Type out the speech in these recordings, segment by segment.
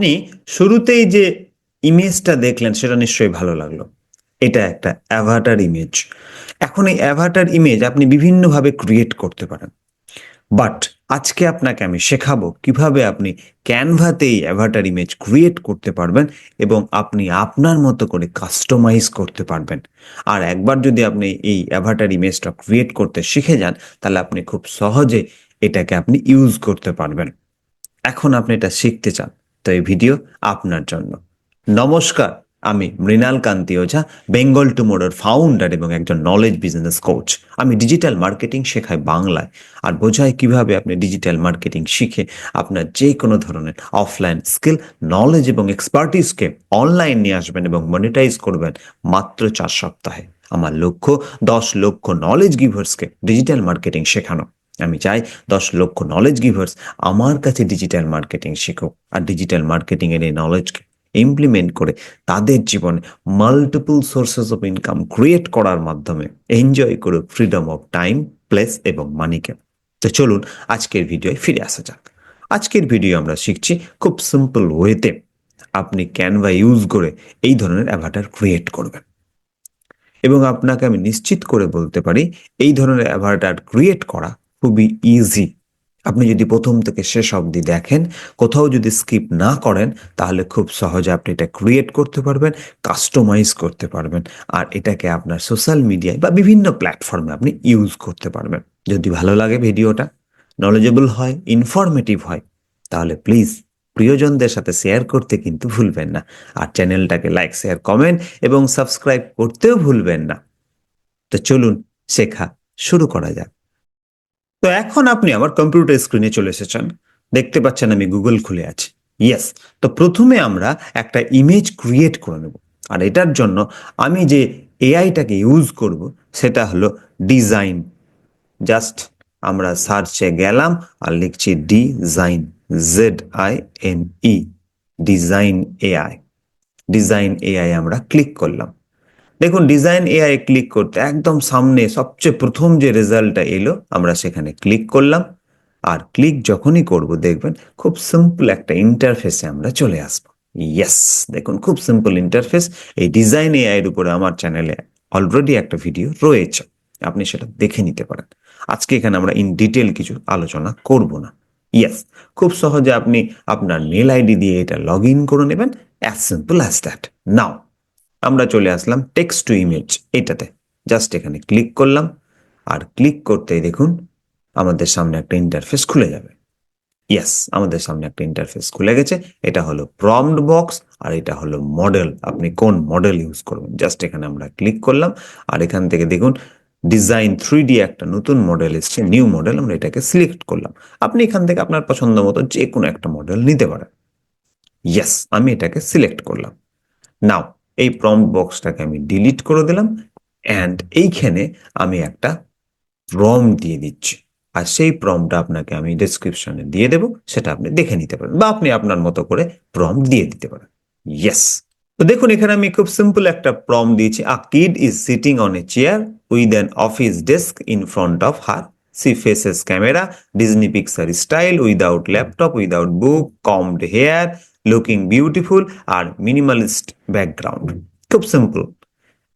আপনি শুরুতেই যে ইমেজটা দেখলেন, সেটা নিশ্চয়ই ভালো লাগল। এটা একটা অ্যাভাটার ইমেজ এখন এই অ্যাভাটার ইমেজ আপনি বিভিন্নভাবে ক্রিয়েট করতে পারেন। বাট আজকে আপনাকে আমি শেখাবো কীভাবে আপনি ক্যানভাতে এই অ্যাভাটার ইমেজ ক্রিয়েট করতে পারবেন এবং আপনি আপনার মতো করে কাস্টমাইজ করতে পারবেন। আর একবার যদি আপনি এই অ্যাভাটার ইমেজটা ক্রিয়েট করতে শিখে যান, তাহলে আপনি খুব সহজে এটাকে আপনি ইউজ করতে পারবেন। এখন আপনি এটা শিখতে চান। তো এই ভিডিও আপনার জন্য। নমস্কার, আমি মৃণাল কান্তি ওঝা, বেঙ্গল টুমোরোর ফাউন্ডার এবং একজন নলেজ বিজনেস কোচ আমি ডিজিটাল মার্কেটিং শেখাই বাংলায়, আর বোঝাই কীভাবে আপনি ডিজিটাল মার্কেটিং শিখে আপনার যে কোনো ধরনের অফলাইন স্কিল নলেজ এবং এক্সপার্টিসকে অনলাইন নিয়ে আসবেন এবং মনিটাইজ করবেন মাত্র চার সপ্তাহে। আমার লক্ষ্য, দশ লক্ষ নলেজ গিভার্সকে ডিজিটাল মার্কেটিং শেখানো। আমি চাই দশ লক্ষ নলেজ গিভার্স আমার কাছে ডিজিটাল মার্কেটিং শিখুক। আর ডিজিটাল মার্কেটিং এর এই নলেজকে ইমপ্লিমেন্ট করে তাদের জীবনে multiple sources of income create করার মাধ্যমে এনজয় করুক ফ্রিডম অফ টাইম প্লেস এবং মানিকে তো চলুন আজকের ভিডিওয় ফিরে আসা যাক। আজকের ভিডিও আমরা শিখছি খুব সিম্পল ওয়েতে আপনি ক্যানভা ইউজ করে এই ধরনের অ্যাভাটার ক্রিয়েট করবেন। এবং আপনাকে আমি নিশ্চিত করে বলতে পারি এই ধরনের অ্যাভাটার ক্রিয়েট করা খুবই ইজি আপনি যদি প্রথম থেকে শেষ অবধি দেখেন, কোথাও যদি স্কিপ না করেন, তাহলে খুব সহজে আপনি এটা ক্রিয়েট করতে পারবেন কাস্টমাইজ করতে পারবেন, আর এটাকে আপনার সোশ্যাল মিডিয়ায় বা বিভিন্ন প্ল্যাটফর্মে আপনি ইউজ করতে পারবেন। যদি ভালো লাগে ভিডিওটা নলেজেবল হয় ইনফরমেটিভ হয়, তাহলে প্লিজ প্রিয়জনদের সাথে শেয়ার করতে কিন্তু ভুলবেন না, আর চ্যানেলটাকে লাইক শেয়ার কমেন্ট এবং সাবস্ক্রাইব করতেও ভুলবেন না। তো চলুন শেখা শুরু করা যাক। তো এখন আপনি আমার কম্পিউটার স্ক্রিনে চলে এসেছেন। দেখতে পাচ্ছেন আমি গুগল খুলে আছি। ইয়েস তো প্রথমে আমরা একটা ইমেজ ক্রিয়েট করে নেব। আর এটার জন্য আমি যে এআইটাকে ইউজ করব, সেটা হলো ডিজাইন জাস্ট আমরা সার্চে গেলাম আর লিখছি design Z I N E design AI design AI আমরা ক্লিক করলাম। দেখুন ডিজাইন এআই ক্লিক করতে একদম সামনে সবচেয়ে প্রথম যে রেজাল্টটা এলো, আমরা সেখানে ক্লিক করলাম। আর ক্লিক যখনই করব, দেখবেন খুব সিম্পল একটা ইন্টারফেসে আমরা চলে আসব। ইয়েস দেখুন, খুব সিম্পল ইন্টারফেস এই ডিজাইন এআই এর উপরে আমার চ্যানেলে অলরেডি একটা ভিডিও রয়েছে। আপনি সেটা দেখে নিতে পারেন। আজকে এখানে আমরা ইন ডিটেল কিছু আলোচনা করব না। ইয়েস খুব সহজে আপনি আপনার মেল আইডি দিয়ে এটা লগ ইন করে নেবেন as simple as that now আমরা চলে আসলাম টেক্সট টু ইমেজ এটাতে। জাস্ট এখানে ক্লিক করলাম, আর ক্লিক করতেই দেখুন আমাদের সামনে একটা ইন্টারফেস খুলে যাবে। ইয়েস আমাদের সামনে একটা ইন্টারফেস খুলে গেছে। এটা হলো প্রম্পট বক্স আর এটা হলো মডেল আপনি কোন মডেল ইউজ করবেন? জাস্ট এখানে আমরা ক্লিক করলাম, আর এখান থেকে দেখুন ডিজাইন থ্রি ডি একটা নতুন মডেল এসছে নিউ মডেল আমরা এটাকে সিলেক্ট করলাম। আপনি এখান থেকে আপনার পছন্দ মতো যে কোনো একটা মডেল নিতে পারেন। ইয়েস আমি এটাকে সিলেক্ট করলাম। নাও এই প্রম্পট বক্সটাকে আমি ডিলিট করে দিলাম অ্যান্ড এইখানে আমি একটা প্রম দিয়ে দিচ্ছি। আর সেই প্রমটা আপনাকে আমি ডেসক্রিপশনে দিয়ে দেবো, সেটা আপনি দেখে নিতে পারেন বা আপনি আপনার মতো করে প্রম দিয়ে দিতে পারেন। ইয়েস তো দেখুন, এখানে আমি খুব সিম্পল একটা প্রম দিয়েছি। A kid is sitting on a chair with an office desk in front of her she faces camera Disney Pixar style without laptop without book combed hair looking beautiful R minimalist background খুব simple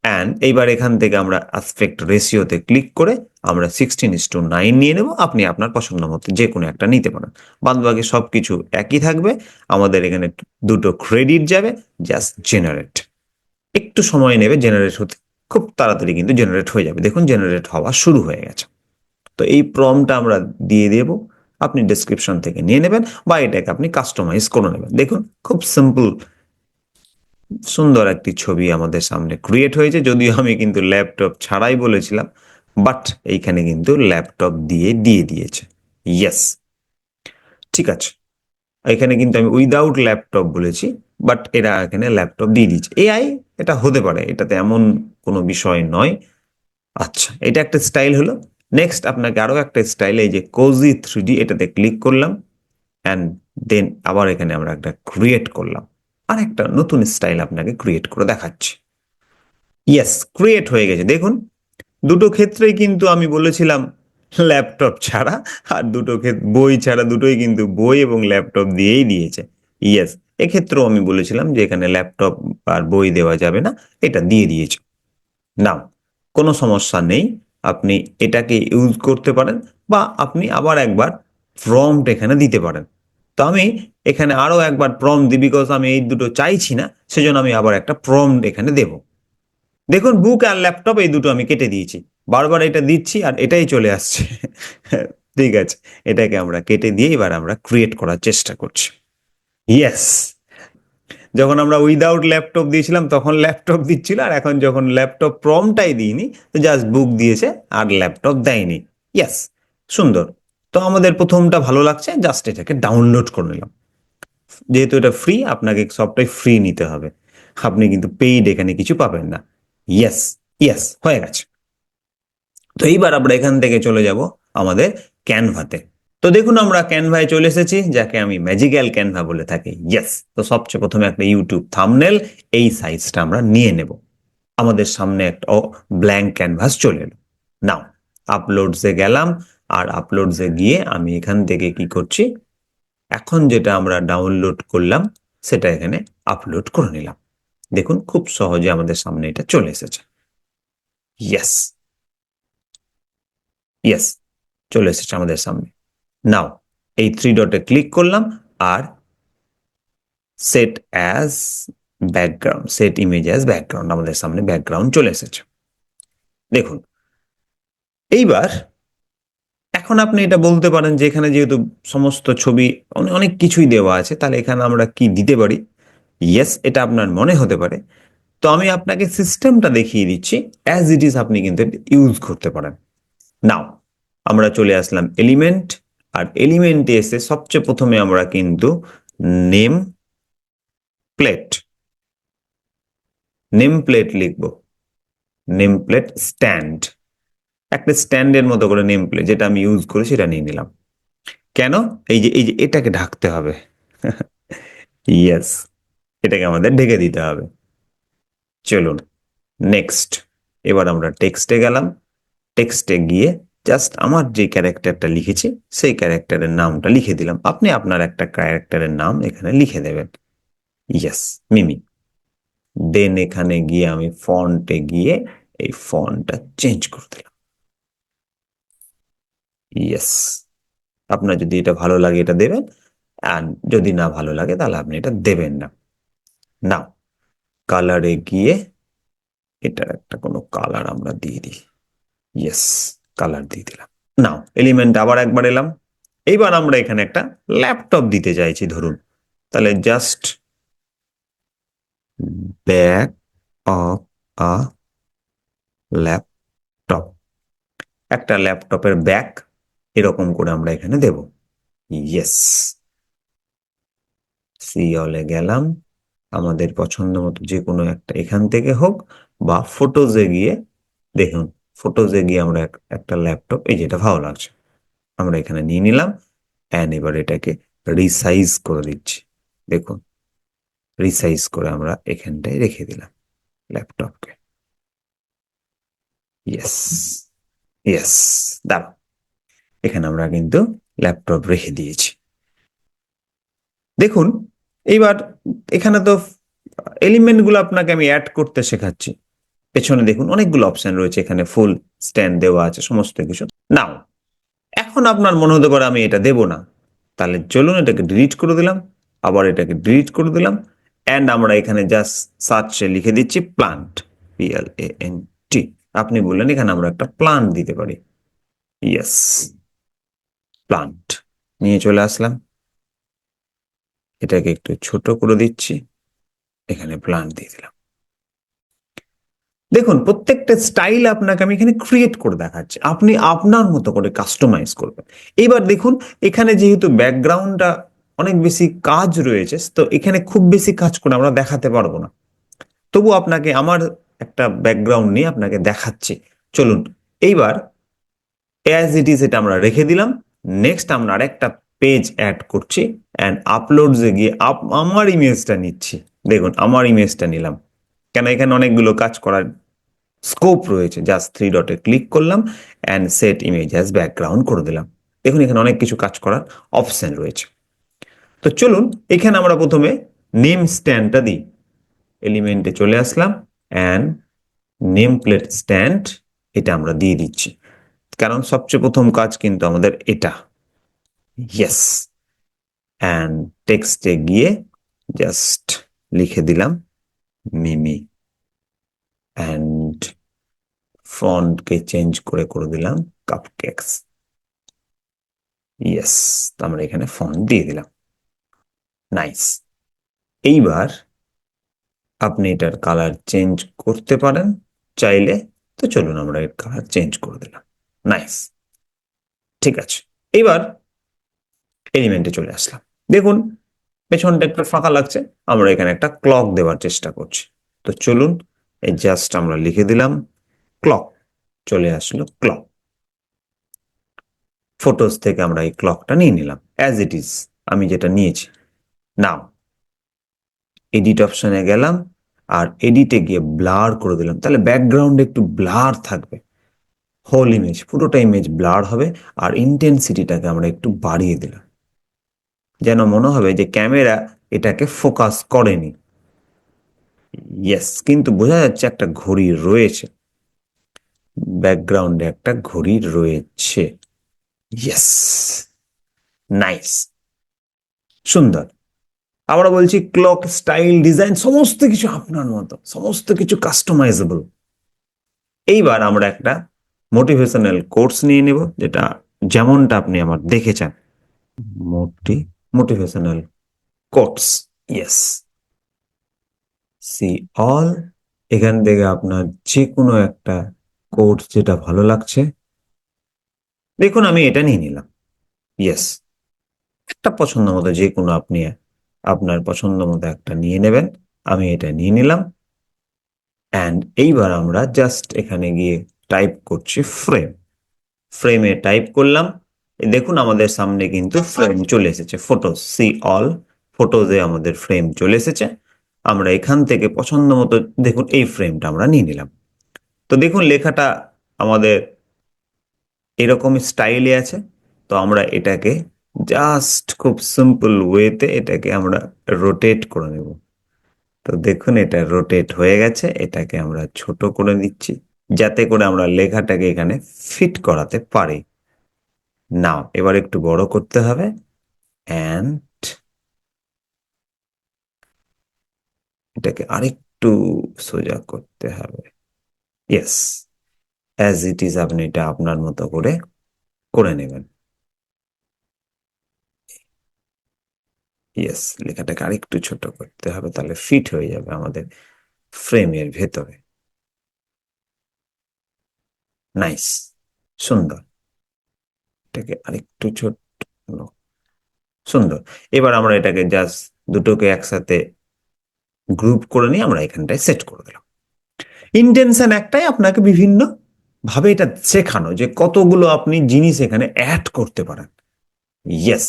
and এইবার এখান থেকে আমরা aspect রেশিওতে click করে আমরা sixteen is to nine নিয়ে নেব। আপনি আপনার পছন্দ মতো যে কোনো একটা নিতে পারেন। বাদ বাকি সব কিছু একই থাকবে। আমাদের এখানে দুটো ক্রেডিট যাবে জাস্ট জেনারেট একটু সময় নেবে জেনারেট হতে। খুব তাড়াতাড়ি কিন্তু জেনারেট হয়ে যাবে। দেখুন জেনারেট হওয়া শুরু হয়ে গেছে। তো এই প্রমটা আমরা দিয়ে দেব। আপনি ডেসক্রিপশন থেকে নিয়ে নেবেন বা এটাকে আপনি কাস্টমাইজ করে নেবেন। দেখুন, খুব সিম্পল সুন্দর একটি ছবি আমাদের সামনে ক্রিয়েট হয়েছে। যদিও আমি কিন্তু ল্যাপটপ ছাড়াই বলেছিলাম বাট এইখানে কিন্তু ল্যাপটপ দিয়ে দিয়ে দিয়েছে। ইয়েস ঠিক আছে। এখানে কিন্তু আমি উইদাউট ল্যাপটপ বলেছি বাট এরা এখানে ল্যাপটপ দিয়ে দিয়েছে। এআই এটা হতে পারে, এটাতে এমন কোনো বিষয় নয়। আচ্ছা এটা একটা স্টাইল হলো। নেক্সট আপনাকে আরও একটা স্টাইল এই যে কোজি থ্রি এটাতে ক্লিক করলাম অ্যান্ড দেন আবার এখানে আমরা একটা ক্রিয়েট করলাম। আর একটা নতুন স্টাইল আপনাকে ক্রিয়েট করে দেখাচ্ছি। ইয়েস ক্রিয়েট হয়ে গেছে। দেখুন, দুটো ক্ষেত্রেই কিন্তু আমি বলেছিলাম ল্যাপটপ ছাড়া, আর দুটো ক্ষেত্রে বই ছাড়া দুটোই কিন্তু বই এবং ল্যাপটপ দিয়েই দিয়েছে। ইয়েস এক্ষেত্রেও আমি বলেছিলাম যে এখানে ল্যাপটপ আর বই দেওয়া যাবে না, এটা দিয়ে দিয়েছে। নাও কোনো সমস্যা নেই। আপনি এটাকে ইউজ করতে পারেন বা আপনি আবার একবার প্রম্পট এখানে দিতে পারেন। তো আমি এখানে আরও একবার প্রম দিই বিকজ আমি এই দুটো চাইছি না, সেজন্য আমি আবার একটা প্রম্পট এখানে দেব। দেখুন বুক আর ল্যাপটপ এই দুটো আমি কেটে দিয়েছি। বারবার এটা দিচ্ছি আর এটাই চলে আসছে। ঠিক আছে, এটাকে আমরা কেটে দিয়ে এবার আমরা ক্রিয়েট করার চেষ্টা করছি। ইয়েস যখন আমরা উইদাউট ল্যাপটপ দিয়েছিলাম, তখন ল্যাপটপ দিচ্ছিল, আর এখন যখন ল্যাপটপ প্রমটাই দিইনি, তো জাস্ট বুক দিয়েছে, আর ল্যাপটপ দেয়নি। ইয়েস সুন্দর। তো আমাদের প্রথমটা ভালো লাগছে জাস্ট এটাকে ডাউনলোড করে নিলাম। যেহেতু এটা ফ্রি আপনাকে সবটাই ফ্রি নিতে হবে। আপনি কিন্তু পেইড এখানে কিছু পাবেন না। ইয়েস ইয়েস হয়ে গেছে। তো এইবার আমরা এখান থেকে চলে যাব আমাদের ক্যানভাতে তো দেখুন আমরা ক্যানভায় চলে এসেছি, যাকে আমি ম্যাজিক্যাল ক্যানভা বলে থাকি। ইয়েস তো সবচেয়ে প্রথমে একটা ইউটিউব থামনেল এই সাইজটা আমরা নিয়ে নেব। আমাদের সামনে একটা ব্ল্যাঙ্ক ক্যানভাস চলে এলো। নাও আপলোডসে গেলাম, আর আপলোডসে গিয়ে আমি এখান থেকে কি করছি? এখন যেটা আমরা ডাউনলোড করলাম, সেটা এখানে আপলোড করে নিলাম। দেখুন, খুব সহজে আমাদের সামনে এটা চলে এসেছে। ইয়েস ইয়েস চলে এসেছে আমাদের সামনে। নাও, এই থ্রি ডটে ক্লিক করলাম আর set as background set image as background আমাদের সামনে ব্যাকগ্রাউন্ড চলে এসেছে। দেখুন, এইবার এখন আপনি এটা বলতে পারেন যে এখানে যেহেতু সমস্ত ছবি অনেক কিছুই দেওয়া আছে, তাহলে এখানে আমরা কি দিতে পারি? ইয়েস এটা আপনার মনে হতে পারে। তো আমি আপনাকে সিস্টেমটা দেখিয়ে দিচ্ছি অ্যাজ ইট ইজ আপনি কিন্তু ইউজ করতে পারেন। নাও আমরা চলে আসলাম এলিমেন্ট আর এলিমেন্টে এসে সবচেয়ে প্রথমে আমরা কিন্তু নেম প্লেট নেম প্লেট লিখব। নেম প্লেট স্ট্যান্ড একটা স্ট্যান্ডের মতো করে নেম প্লেট যেটা আমি ইউজ করি সেটা নিয়ে নিলাম। কেন? এই যে এই যে, এটাকে ঢাকতে হবে। ইয়েস এটাকে আমাদের ঢেকে দিতে হবে। চলুন নেক্সট এবার আমরা টেক্সটে গেলাম। টেক্সটে গিয়ে জাস্ট আমার যে ক্যারেক্টারটা লিখেছি, সেই ক্যারেক্টারের নামটা লিখে দিলাম। আপনি আপনার একটা ক্যারেক্টারের নাম এখানে লিখে দেবেন। ইয়েস মিমি দেন এখানে গিয়ে আমি ফন্টে গিয়ে এই ফন্টটা চেঞ্জ করে দিলাম। ইয়েস আপনার যদি এটা ভালো লাগে এটা দেবেন আর যদি না ভালো লাগে তাহলে আপনি এটা দেবেন না। নাও কালারে গিয়ে এটার একটা কোনো কালার আমরা দিয়ে দিই। ইয়েস কালার দিয়ে দিলাম। নাও এলিমেন্ট আবার একবার এলাম। এইবার আমরা এখানে একটা ল্যাপটপ দিতে চাইছি, ধরুন। তাহলে just back of a laptop একটা ল্যাপটপের ব্যাক এরকম করে আমরা এখানে দেব। ইয়েস সিওলে গেলাম। আমাদের পছন্দ মতো যে কোনো একটা এখান থেকে হোক বা ফটোজে গিয়ে দেখুন। ফটোজে গিয়ে আমরা একটা ল্যাপটপ এই যেটা ভালো লাগছে, আমরা এখানে নিয়ে নিলাম অ্যান্ড এবার এটাকে রিসাইজ করে দিচ্ছি। দেখুন রিসাইজ করে আমরা এখানটায় রেখে দিলাম ল্যাপটপকে ইয়েস ইয়েস দাঁড়াও এখানে আমরা কিন্তু ল্যাপটপ রেখে দিয়েছি। দেখুন, এইবার এখানে তো এলিমেন্টগুলো আপনাকে আমি অ্যাড করতে শেখাচ্ছি। পেছনে দেখুন অনেকগুলো অপশন রয়েছে, এখানে ফুল স্ট্যান্ড দেওয়া আছে, সমস্ত কিছু। নাও এখন আপনার মনে হতে পারে আমি এটা দেব না। তাহলে চলুন এটাকে ডিলিট করে দিলাম, আবার এটাকে ডিলিট করে দিলাম অ্যান্ড আমরা এখানে জাস্ট সার্চে লিখে দিচ্ছি plant PL A N T আপনি বললেন এখানে আমরা একটা প্লান্ট দিতে পারি। ইয়েস প্লান্ট নিয়ে চলে আসলাম। এটাকে একটু ছোট করে দিচ্ছি। এখানে প্লান্ট দিয়ে দিলাম। দেখুন, প্রত্যেকটা স্টাইল আপনাকে আমি এখানে ক্রিয়েট করে দেখাচ্ছি। আপনি আপনার মতো করে কাস্টমাইজ করবেন। এবার দেখুন, এখানে যেহেতু ব্যাকগ্রাউন্ডটা অনেক বেশি কাজ রয়েছে, তো এখানে খুব বেশি কাজ করে আমরা দেখাতে পারব না। তবু আপনাকে আমার একটা ব্যাকগ্রাউন্ড নিয়ে আপনাকে দেখাচ্ছি। চলুন, এইবার অ্যাজ ইট ইজ এটা আমরা রেখে দিলাম। নেক্সট আমরা আরেকটা পেজ অ্যাড করছি অ্যান্ড আপলোডসে গিয়ে আমার ইমেজটা নিচ্ছি। দেখুন, আমার ইমেজটা নিলাম। কেন? এখানে অনেকগুলো কাজ করার স্কোপ রয়েছে। জাস্ট থ্রি ডটে ক্লিক করলাম and set image as background করে দিলাম। দেখুন এখানে অনেক কিছু কাজ করার অপশন রয়েছে। তো চলুন এখানে আমরা প্রথমে নেম স্ট্যান্ডটা দিই। এলিমেন্টে চলে আসলাম অ্যান্ড নেম প্লেট স্ট্যান্ড এটা আমরা দিয়ে দিচ্ছি। কারণ সবচেয়ে প্রথম কাজ কিন্তু আমাদের এটা। ইয়েস অ্যান্ড টেক্সটে গিয়ে জাস্ট লিখে দিলাম মিমি অ্যান্ড ফন্টকে চেঞ্জ করে করে দিলাম কাপ কাপকেক্স ইয়েস আমরা এখানে ফন্ট দিয়ে দিলাম। নাইস এইবার আপনি এটার কালার চেঞ্জ করতে পারেন, চাইলে তো চলুন আমরা এর কালার চেঞ্জ করে দিলাম। নাইস ঠিক আছে এবার এলিমেন্টে চলে আসলাম। দেখুন, পেছনটা একটু ফাঁকা লাগছে, আমরা এখানে একটা ক্লক দেওয়ার চেষ্টা করছি। তো চলুন জাস্ট আমরা লিখে দিলাম ক্লক চলে আসলো ক্লক ফটোস থেকে আমরা এই ক্লকটা নিয়ে নিলাম অ্যাজ ইট ইজ আমি যেটা নিয়েছি। নাও এডিট অপশনে গেলাম, আর এডিটে গিয়ে ব্লার করে দিলাম। তাহলে ব্যাকগ্রাউন্ডে একটু ব্লার থাকবে। হোল ইমেজ পুরোটা ইমেজ ব্লার হবে, আর ইন্টেন্সিটিটাকে আমরা একটু বাড়িয়ে দিলাম। যেন মনে হবে যে ক্যামেরা এটাকে ফোকাস করেনি। ইয়েস কিন্তু বোঝা যাচ্ছে একটা ঘড়ি রয়েছে। ব্যাকগ্রাউন্ডে একটা ঘড়ি রয়েছে। ইয়েস নাইস সুন্দর। আমরা বলছি ক্লক স্টাইল ডিজাইন সমস্ত কিছু আপনার মতো, সমস্ত কিছু কাস্টমাইজেবল এইবার আমরা একটা মোটিভেশনাল কোর্স নিয়ে নেব, যেটা যেমনটা আপনি আমার দেখেছেন, moti motivational course yes see all এখান থেকে আপনার যে কোনো একটা কোর্স যেটা ভালো লাগছে, দেখুন আমি এটা নিয়ে নিলাম। ইয়েস একটা পছন্দ মতো যে কোনো আপনি, আপনার পছন্দ মতো একটা নিয়ে নেবেন, আমি এটা নিয়ে নিলাম। অ্যান্ড এইবার আমরা জাস্ট এখানে গিয়ে টাইপ করছি ফ্রেম ফ্রেমে টাইপ করলাম, দেখুন আমাদের সামনে কিন্তু ফ্রেম চলে এসেছে ফটোজ সি অল ফটোজে আমাদের ফ্রেম চলে এসেছে। আমরা এখান থেকে পছন্দ মতো, দেখুন এই ফ্রেমটা আমরা নিয়ে নিলাম। তো দেখুন লেখাটা আমাদের এরকম স্টাইলে আছে। তো আমরা এটাকে জাস্ট খুব সিম্পল ওয়েতে এটাকে আমরা রোটেট করে নেব। তো দেখুন এটা রোটেট হয়ে গেছে, এটাকে আমরা ছোট করে দিচ্ছি যাতে করে আমরা লেখাটাকে এখানে ফিট করাতে পারি। নাও এবার একটু বড় করতে হবে। অ্যান্ড এটাকে আরেকটু সোজা করতে হবে। ইয়েস অ্যাজ ইট ইজ আপনি এটা আপনার মতো করে করে নেবেন। ইয়েস লেখাটাকে আরেকটু ছোট করতে হবে, তাহলে ফিট হয়ে যাবে আমাদের ফ্রেমের ভেতরে। নাইস সুন্দর। এটাকে আরেকটু ছোট সুন্দর। এবার আমরা এটাকে জাস্ট দুটোকে একসাথে গ্রুপ করে নিয়ে আমরা এখানটায় সেট করে দিলাম। ইন্টেনশন একটাই আপনাকে বিভিন্ন ভাবে এটা শেখানো যে কতগুলো আপনি জিনিস এখানে অ্যাড করতে পারেন। ইয়েস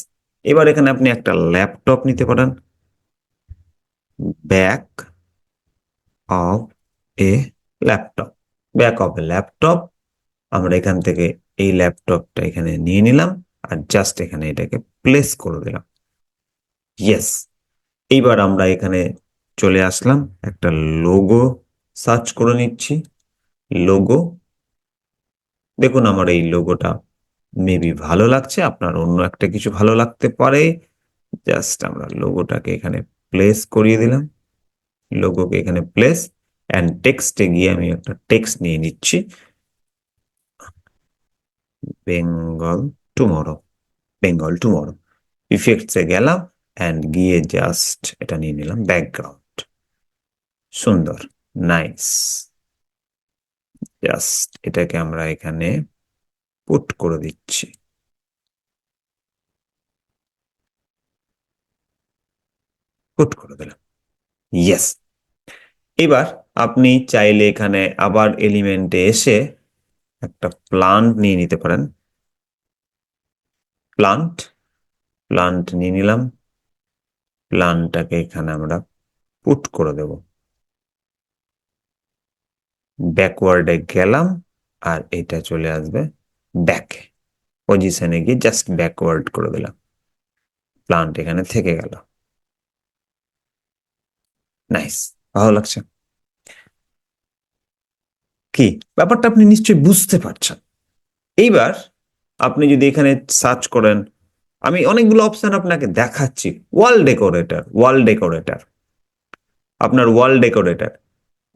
এবার এখানে আপনি একটা ল্যাপটপ নিতে পারেন। Back of a laptop back of a laptop আমরা এখান থেকে এই ল্যাপটপটা এখানে নিয়ে নিলাম আর জাস্ট এখানে এটাকে প্লেস করে দিলাম। ইয়েস এইবার আমরা এখানে চলে আসলাম, একটা লোগো সার্চ করে নিচ্ছি। লোগো দেখুন আমার এই লোগোটা মেবি ভালো লাগছে, আপনার অন্য একটা কিছু ভালো লাগতে পারে। জাস্ট আমরা লোগোটাকে এখানে প্লেস করিয়ে দিলাম। লোগোকে এখানে প্লেস অ্যান্ড টেক্সটে গিয়ে আমি একটা টেক্সট নিয়ে নিচ্ছি। বেঙ্গল টুমরো বেঙ্গল টুমরো ইফেক্টসে গেলাম অ্যান্ড গিয়ে জাস্ট এটা নিয়ে নিলাম ব্যাকগ্রাউন্ড সুন্দর নাইস জাস্ট এটাকে আমরা এখানে পুট করে দিচ্ছি। পুট করে দিলাম। ইয়েস এবার আপনি চাইলে এখানে আবার এলিমেন্টে এসে একটা প্লান্ট নিয়ে নিতে পারেন। প্লান্ট প্লান্ট নিয়ে নিলাম। প্লান্টটাকে এখানে আমরা পুট করে দেব। ব্যাকওয়ার্ডে গেলাম আর এটা চলে আসবে ব্যাক পজিশনে গিয়ে জাস্ট ব্যাকওয়ার্ড করে দিলাম। প্লান্ট এখানে থেকে গেল। নাইস ভালো লাগছে। কি? ব্যাপারটা আপনি নিশ্চয়ই বুঝতে পারছেন। এইবার আপনি যদি এখানে সার্চ করেন, আমি অনেকগুলো অপশন আপনাকে দেখাচ্ছি। ওয়াল ডেকোরেটর ওয়াল ডেকোরেটর আপনার ওয়াল ডেকোরেটর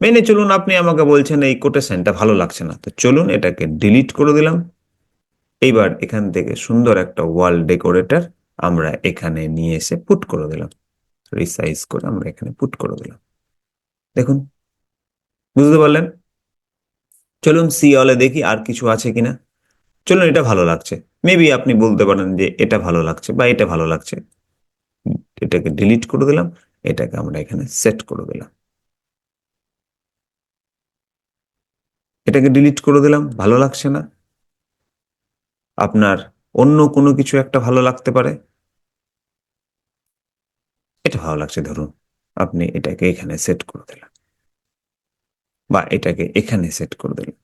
মেনে চলুন, আপনি আমাকে বলছেন এই কোটেশনটা ভালো লাগছে না। তো চলুন এটাকে ডিলিট করে দিলাম। এইবার এখান থেকে সুন্দর একটা ওয়াল ডেকোরেটর আমরা এখানে নিয়ে এসে পুট করে দিলাম। রিসাইজ করে আমরা এখানে পুট করে দিলাম। দেখুন, বুঝতে পারলেন? চলুন সি অলে দেখি আর কিছু আছে কিনা। চলুন, এটা ভালো লাগছে। মেবি আপনি বলতে পারেন যে এটা ভালো লাগছে বা এটা ভালো লাগছে। এটাকে ডিলিট করে দিলাম। এটাকে আমরা এখানে সেট করে দিলাম। এটাকে ডিলিট করে দিলাম, ভালো লাগছে না। আপনার অন্য কোনো কিছু একটা ভালো লাগতে পারে। এটা ভালো লাগছে, ধরুন আপনি এটাকে এখানে সেট করে দিলেন বা এটাকে এখানে সেট করে দিলেন।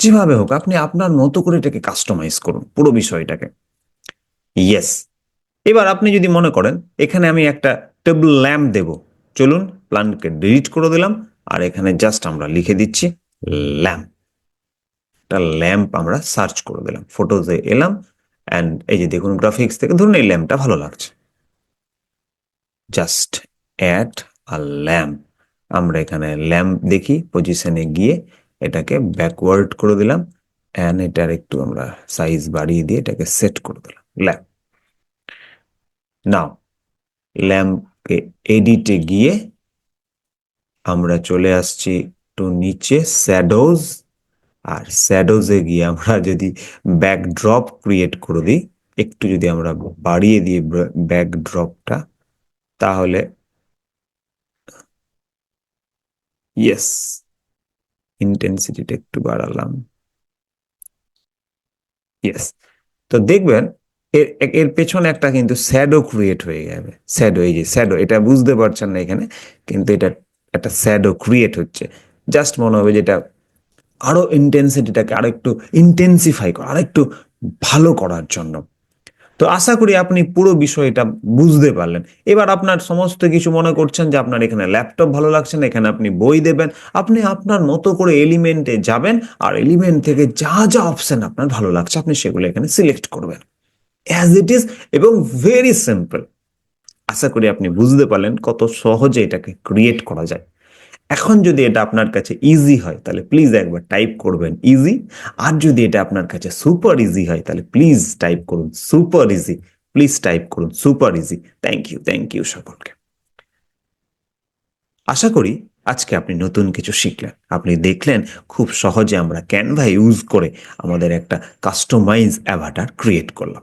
যেভাবে হোক, আপনি আপনার মতো করে এটাকে কাস্টমাইজ করুন পুরো বিষয়টাকে। ইয়েস এবার আপনি যদি মনে করেন, এখানে আমি একটা টেবিল ল্যাম্প দেব। চলুন প্ল্যানকে ডিলিট করে দিলাম, আর এখানে জাস্ট আমরা লিখে দিচ্ছি। ল্যাম্প। একটা ল্যাম্প আমরা সার্চ করে দিলাম। ফটোজে এলাম অ্যান্ড এই যে দেখুন গ্রাফিক্স থেকে ধরুন এই ল্যাম্পটা ভালো লাগছে। জাস্ট অ্যাড আ ল্যাম্প আমরা এখানে ল্যাম্প দেখি পজিশনে গিয়ে এটাকে ব্যাকওয়ার্ড করে দিলাম অ্যান্ড এটার একটু আমরা সাইজ বাড়িয়ে দিয়ে এটাকে সেট করে দিলাম। ল্যাম্প নাও ল্যাম্পকে এডিটে গিয়ে আমরা চলে আসছি একটু নিচে স্যাডোজ আর স্যাডোজে গিয়ে আমরা যদি ব্যাকড্রপ ক্রিয়েট করে দিই, একটু যদি আমরা বাড়িয়ে দিই ব্যাকড্রপটা তাহলে ইয়েস ইন্টেন্সিটিটা একটু বাড়ালাম। ইয়েস তো দেখবেন, এর এর পেছনে একটা কিন্তু স্যাডো ক্রিয়েট হয়ে যাবে। স্যাডো এই যে স্যাডো এটা বুঝতে পারছেন না এখানে, কিন্তু এটা একটা স্যাডো ক্রিয়েট হচ্ছে। জাস্ট মনে হবে যেটা আরও ইন্টেন্সিটিটাকে আরও একটু ইন্টেন্সিফাই করা, আরও আরেকটু ভালো করার জন্য। তো আশা করি আপনি পুরো বিষয়টা বুঝতে পারলেন। এবার আপনার সমস্ত কিছু মনে করছেন যে আপনার এখানে ল্যাপটপ ভালো লাগছে না, এখানে আপনি বই দেবেন, আপনি আপনার মতো করে এলিমেন্টে যাবেন আর এলিমেন্ট থেকে যা যা অপশন আপনার ভালো লাগছে, আপনি সেগুলো এখানে সিলেক্ট করবেন। অ্যাজ ইট ইজ এবং ভেরি সিম্পল আশা করি আপনি বুঝতে পারলেন কত সহজে এটাকে ক্রিয়েট করা যায়। এখন যদি এটা আপনার কাছে ইজি হয়, তাহলে প্লিজ একবার টাইপ করবেন ইজি আর যদি এটা আপনার কাছে সুপার ইজি হয়, তাহলে প্লিজ টাইপ করুন সুপার ইজি প্লিজ টাইপ করুন super easy thank you thank you সকলকে। আশা করি আজকে আপনি নতুন কিছু শিখলেন। আপনি দেখলেন খুব সহজে আমরা ক্যানভা ইউজ করে আমাদের একটা কাস্টমাইজ অ্যাভাটার ক্রিয়েট করলাম।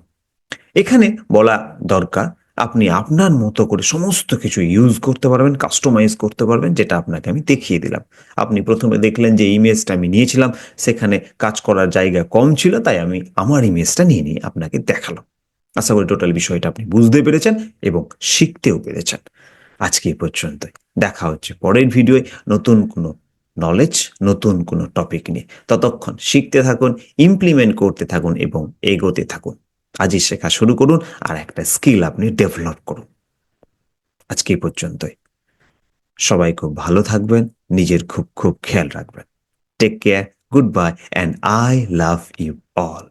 এখানে বলা দরকার আপনি আপনার মতো করে সমস্ত কিছু ইউজ করতে পারবেন কাস্টমাইজ করতে পারবেন, যেটা আপনাকে আমি দেখিয়ে দিলাম। আপনি প্রথমে দেখলেন যে ইমেজটা আমি নিয়েছিলাম, সেখানে কাজ করার জায়গা কম ছিল, তাই আমি আমার ইমেজটা নিয়ে নিয়ে আপনাকে দেখালাম। আশা করি টোটাল বিষয়টা আপনি বুঝতে পেরেছেন এবং শিখতেও পেরেছেন। আজকে এই পর্যন্তই। দেখা হচ্ছে পরের ভিডিওয়ে নতুন কোনো নলেজ নতুন কোনো টপিক নিয়ে। ততক্ষণ শিখতে থাকুন ইমপ্লিমেন্ট করতে থাকুন এবং এগোতে থাকুন। আজই শেখা শুরু করুন আর একটা স্কিল আপনি ডেভেলপ করুন। আজকে এই পর্যন্তই। সবাই খুব ভালো থাকবেন, নিজের খুব খুব খেয়াল রাখবেন। Take care good bye and I love you all